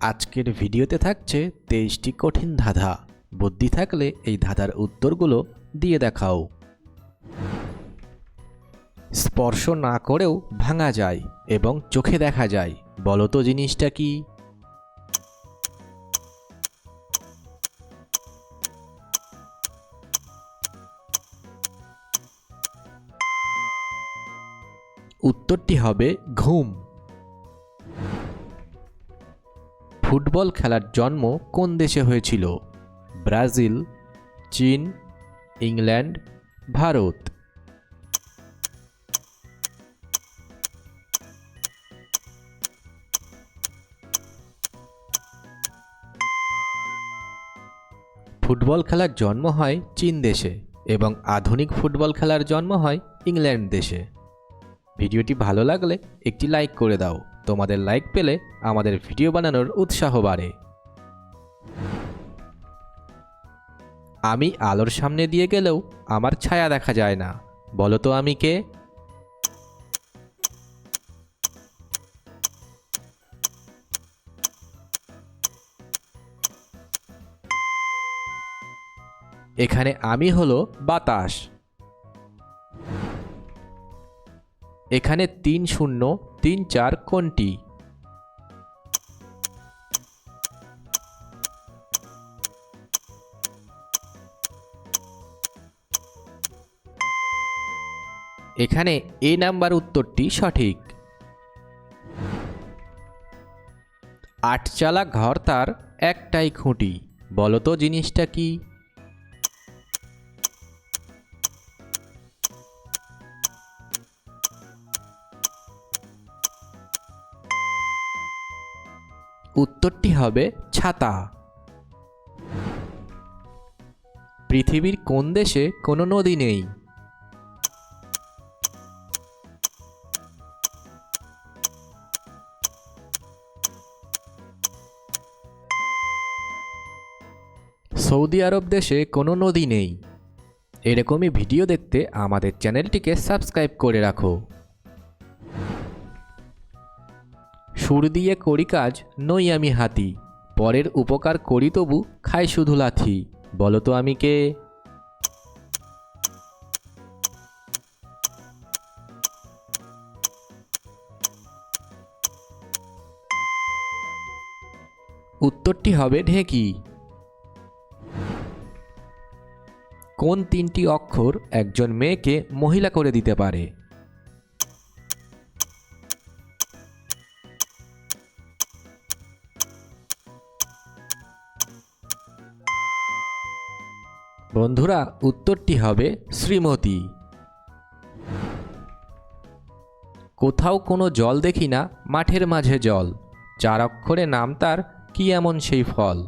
আজকের ভিডিওতে থাকছে তেইশটি কঠিন ধাঁধা। বুদ্ধি থাকলে এই ধাঁধার উত্তরগুলো দিয়ে দেখাও। স্পর্শ না করেও ভাঙা যায় এবং চোখে দেখা যায়। বলো তো জিনিসটা কি? উত্তরটি হবে ঘুম। ফুটবল খেলার জন্ম কোন দেশে হয়েছিল? ব্রাজিল, চীন, ইংল্যান্ড, ভারত। ফুটবল খেলার জন্ম হয় চীন দেশে এবং আধুনিক ফুটবল খেলার জন্ম হয় ইংল্যান্ড দেশে। ভিডিওটি ভালো লাগলে একটি লাইক করে দাও। তোমাদের লাইক পেলে আমাদের ভিডিও বানানোর উৎসাহ বাড়ে। আমি আলোর সামনে দিয়ে গেলেও আমার ছায়া দেখা যায় না। বলো তো আমি কে? এখানে আমি হলো বাতাস। এখানে তিন শূন্য তিন চার কোনটি? এখানে এ নাম্বার উত্তরটি সঠিক। আটচালা ঘর তার একটাই খুঁটি। বলো তো জিনিসটা কি? উত্তরটি হবে ছাতা। পৃথিবীর কোন দেশে কোনো নদী নেই? সৌদি আরব দেশে কোনো নদী নেই। এরকমই ভিডিও দেখতে আমাদের চ্যানেলটিকে সাবস্ক্রাইব করে রাখো। সুর দিয়ে করি কাজ, নই আমি হাতি। পরের উপকার করি তবু খাই শুধু লাথি। বলো তো আমি কে? উত্তরটি হবে ঢেঁকি। কোন তিনটি অক্ষর একজন মেয়েকে মহিলা করে দিতে পারে? বন্ধুরা, উত্তরটি হবে শ্রীমতী। কোথাও কোনো জল দেখি না, মাঠের মাঝে জল। চার অক্ষরে নাম তার কি এমন সেই ফল?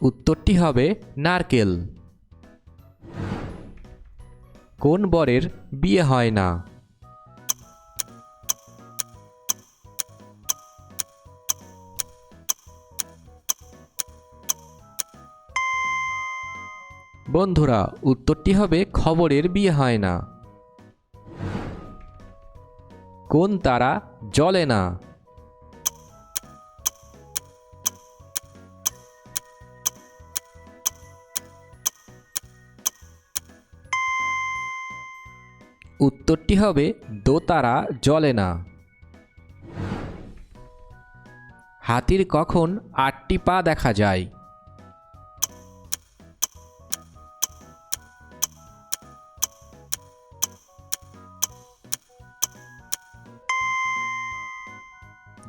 উত্তরটি হবে নারকেল। কোন বরের বিয়ে হয় না? বন্ধুরা, উত্তরটি হবে খবরের বিয়ে হয় না। কোন তারা জ্বলে না? উত্তরটি হবে দোতারা জ্বলে না। হাতির কখন আটটি পা দেখা যায়?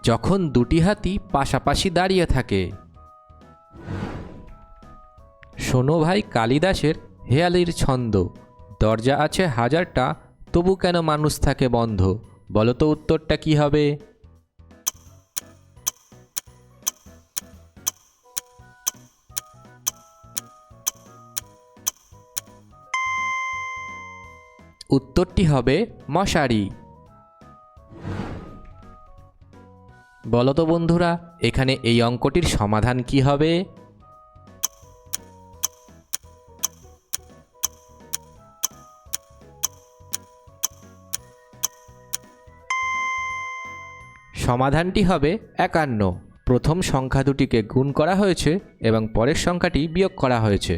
যখন দুটি হাতি পাশাপাশি দাঁড়িয়ে থাকে। শোনো ভাই কালিদাসের হেয়ালির ছন্দ। দরজা আছে হাজারটা, তবু কেন মানুষ থাকে বন্ধ? বলো তো উত্তরটা কি হবে? উত্তরটি হবে মশারি। বলো তো বন্ধুরা, এখানে এই অঙ্কটির সমাধান কি হবে? সমাধানটি হবে একান্ন। প্রথম সংখ্যা দুটিকে গুণ করা হয়েছে এবং পরের সংখ্যাটি বিয়োগ করা হয়েছে।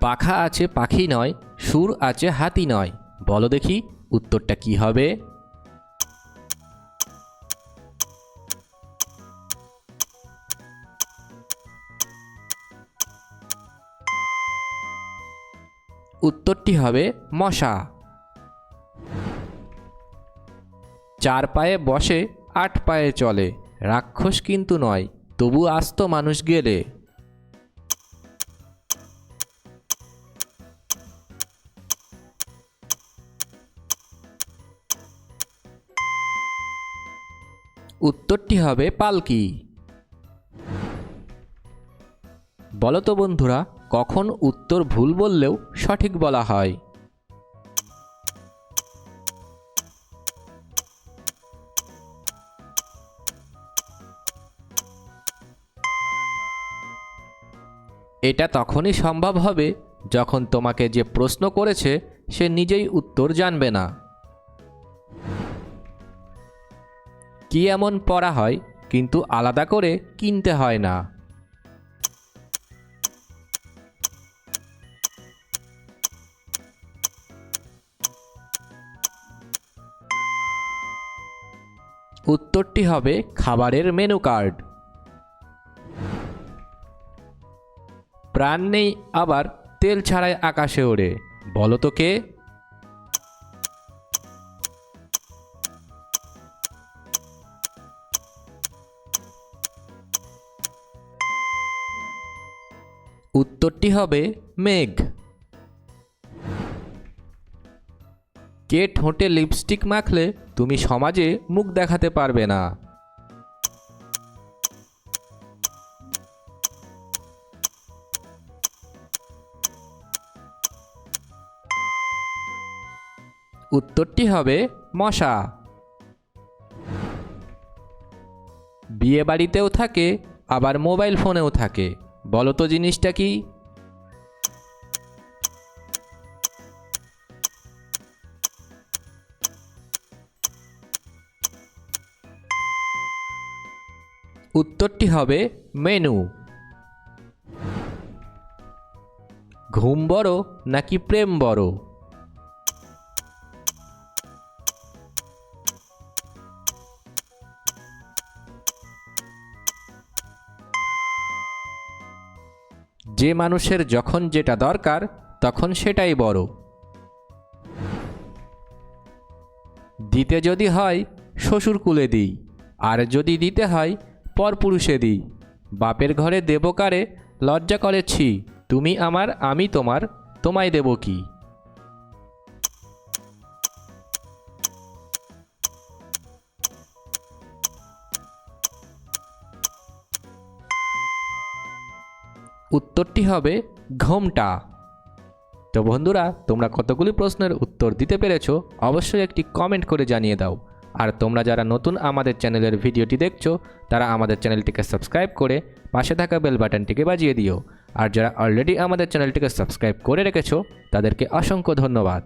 পাখা আছে পাখি নয়, সুর আছে হাতি নয়। বলো দেখি উত্তরটা কি হবে? উত্তরটি হবে মশা। চার পায়ে বসে, আট পায়ে চলে। রাক্ষস কিন্তু নয়, তবু আস্ত মানুষ গেলে। উত্তরটি হবে পালকি। বলো তো বন্ধুরা কখন উত্তর ভুল বললেও সঠিক বলা হয়। এটা তখনই সম্ভব হবে যখন তোমাকে যে প্রশ্ন করেছে, সে নিজেই উত্তর জানবে না। কি এমন পড়া হয়, কিন্তু আলাদা করে কিনতে হয় না। উত্তরটি হবে খাবারের মেনু কার্ড প্রাণ নেই আবার তেল ছাড়াই আকাশে ওড়ে। বলো তো কে? উত্তরটি হবে মেঘ। কে ঠোঁটে লিপস্টিক মাখলে তুমি সমাজে মুখ দেখাতে পারবে না? উত্তরটি হবে মশা। বিয়ে বাড়িতেও থাকে, আবার মোবাইল ফোনেও থাকে। বলো তো জিনিসটা কি? উত্তরটি হবে মেনু। ঘুম বড় নাকি প্রেম বড়? যে মানুষের যখন যেটা দরকার, তখন সেটাই বড়। দিতে যদি হয়, শ্বশুর কুলে দিই। আর যদি দিতে হয় পরপুরুষে দিই। বাপের ঘরে দেবকারে লজ্জা করেছি তুমি আমার, আমি তোমার, তোমায় দেব কি? উত্তরটি হবে ঘোমটা। তো বন্ধুরা, তোমরা কতগুলি প্রশ্নের উত্তর দিতে পেরেছ, অবশ্যই একটি কমেন্ট করে জানিয়ে দাও। আর তোমরা যারা নতুন আমাদের চ্যানেলের ভিডিওটি দেখছ, তারা আমাদের চ্যানেলটিকে সাবস্ক্রাইব করে পাশে থাকা বেল বাটনটিকে বাজিয়ে দিও। আর যারা অলরেডি আমাদের চ্যানেলটিকে সাবস্ক্রাইব করে রেখেছো, তাদেরকে অসংখ্য ধন্যবাদ।